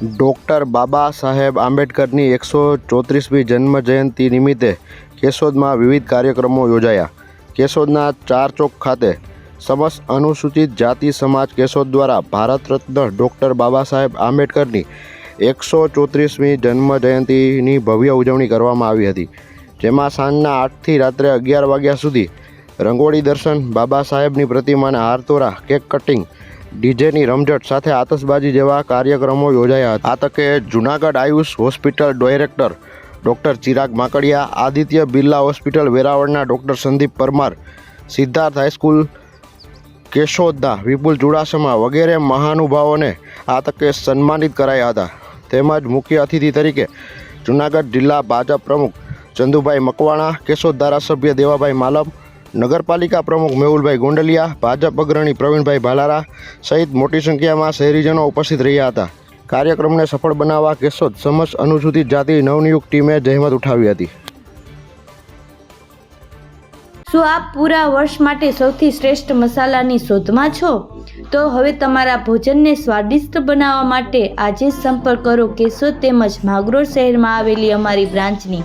Doctor Baba Saheb આંબેડકરની એકસો ચોત્રીસમી જન્મ જયંતિ નિમિત્તે કેશોદમાં વિવિધ કાર્યક્રમો યોજાયા. કેશોદના ચાર ચોક ખાતે સમસ્ત અનુસૂચિત જાતિ સમાજ કેશોદ દ્વારા ભારત રત્ન ડૉક્ટર બાબા સાહેબ આંબેડકરની એકસો ચોત્રીસમી જન્મ જયંતિની ભવ્ય ઉજવણી કરવામાં આવી હતી. જેમાં સાંજના આઠથી રાત્રે અગિયાર વાગ્યા સુધી રંગોળી દર્શન બાબા સાહેબની પ્રતિમાને હારતોરા, કેક કટિંગ ડીજેની રમઝટ સાથે આતશબાજી જેવા કાર્યક્રમો યોજાયા હતા. આ તકે Junagadh Ayush hospital director doctor Chirag Makadia, Aditya Birla hospital વેરાવળના doctor Sandeep Parmar, Siddharth high school કેશોદના Vipul Chudasama વગેરે મહાનુભાવોને આ તકે સન્માનિત કરાયા હતા. તેમજ મુખ્ય અતિથિ તરીકે જૂનાગઢ જિલ્લા ભાજપ પ્રમુખ ચંદુભાઈ મકવાણા, કેશોદ ધારાસભ્ય દેવાભાઈ માલમ નગરપાલિકા પ્રમુખ મેહુલભાઈ ગોંડલિયા, ભાજપ અગ્રણી પ્રવીણભાઈ ભાલારા સહિત મોટી સંખ્યામાં શહેરીજનો ઉપસ્થિત રહ્યા હતા. કાર્યક્રમને સફળ બનાવવા કેશોદ સમસ્ત અનુસૂચિત જાતિ નવનિયુક્ત ટીમે જહેમત ઉઠાવી હતી. શું આપ પૂરા વર્ષ માટે સૌથી શ્રેષ્ઠ મસાલાની શોધમાં છો? તો હવે તમારા ભોજનને સ્વાદિષ્ટ બનાવવા માટે આજે સંપર્ક કરો કેશોદ તેમજ માગરોળ શહેરમાં આવેલી અમારી બ્રાન્ચની.